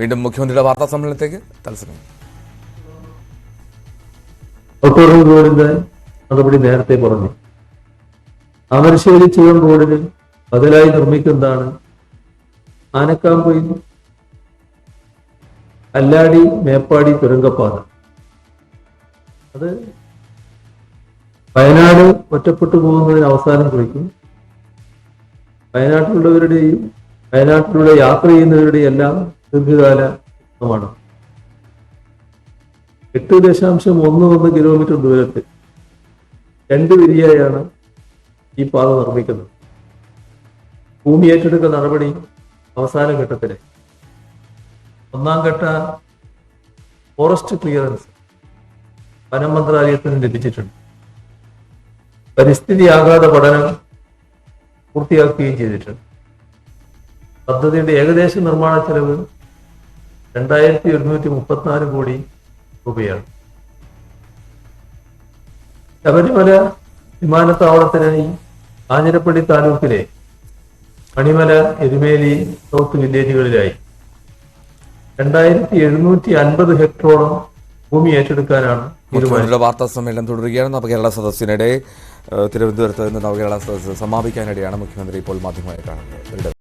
വീണ്ടും മുഖ്യമന്ത്രിയുടെ വാർത്താ സമ്മേളനത്തേക്ക് തത്സമയം. റോഡിന്റെ നടപടി നേരത്തെ പറഞ്ഞു. താമരശ്ശേരി ചുവൻ റോഡിന് ബദലായി നിർമ്മിക്കുന്നതാണ് ആനക്കാമ്പൊയിൽ അല്ലാടി മേപ്പാടി തുരങ്കപ്പാത. അത് വയനാട് ഒറ്റപ്പെട്ടു പോകുന്നതിന് അവസാനം കുറിക്കും. വയനാട്ടിലുള്ളവരുടെയും വയനാട്ടിലൂടെ യാത്ര ചെയ്യുന്നവരുടെയും എല്ലാം ദീർഘകാല സ്വപ്നമാണ് എട്ട് ദശാംശം ഒന്ന് ഒന്ന് കിലോമീറ്റർ ദൂരത്തിൽ രണ്ട് വരിയായാണ് ഈ പാത നിർമ്മിക്കുന്നത്. ഭൂമി ഏറ്റെടുക്കുന്ന നടപടി അവസാന ഘട്ടത്തിലെ. ഒന്നാം ഘട്ട ഫോറസ്റ്റ് ക്ലിയറൻസ് വനം മന്ത്രാലയത്തിന് ലഭിച്ചിട്ടുണ്ട്. പരിസ്ഥിതി ആഘാത പഠനം പൂർത്തിയാക്കുകയും ചെയ്തിട്ടുണ്ട്. പദ്ധതിയുടെ ഏകദേശ നിർമ്മാണ ചെലവ് രണ്ടായിരത്തി ഒരുന്നൂറ്റി മുപ്പത്തിനാല് കോടി രൂപയാണ്. ശബരിമല വിമാനത്താവളത്തിനായി കാഞ്ഞിരപ്പള്ളി താലൂക്കിലെ മണിമല എരുമേലി സൗത്ത് വില്ലേജുകളിലായി രണ്ടായിരത്തി എഴുന്നൂറ്റി അൻപത് ഹെക്ടറോളം ഭൂമി ഏറ്റെടുക്കാനാണ് മുഖ്യമന്ത്രിയുടെ വാർത്താ സമ്മേളനം തുടരുകയാണ്. നവകേരള സദസ്സിനിടെ തിരുവനന്തപുരത്ത് നിന്ന് നവകേരള സദസ്സ് സമാപിക്കാനിടെയാണ് മുഖ്യമന്ത്രി ഇപ്പോൾ മാധ്യമമായി കാണുന്നത്.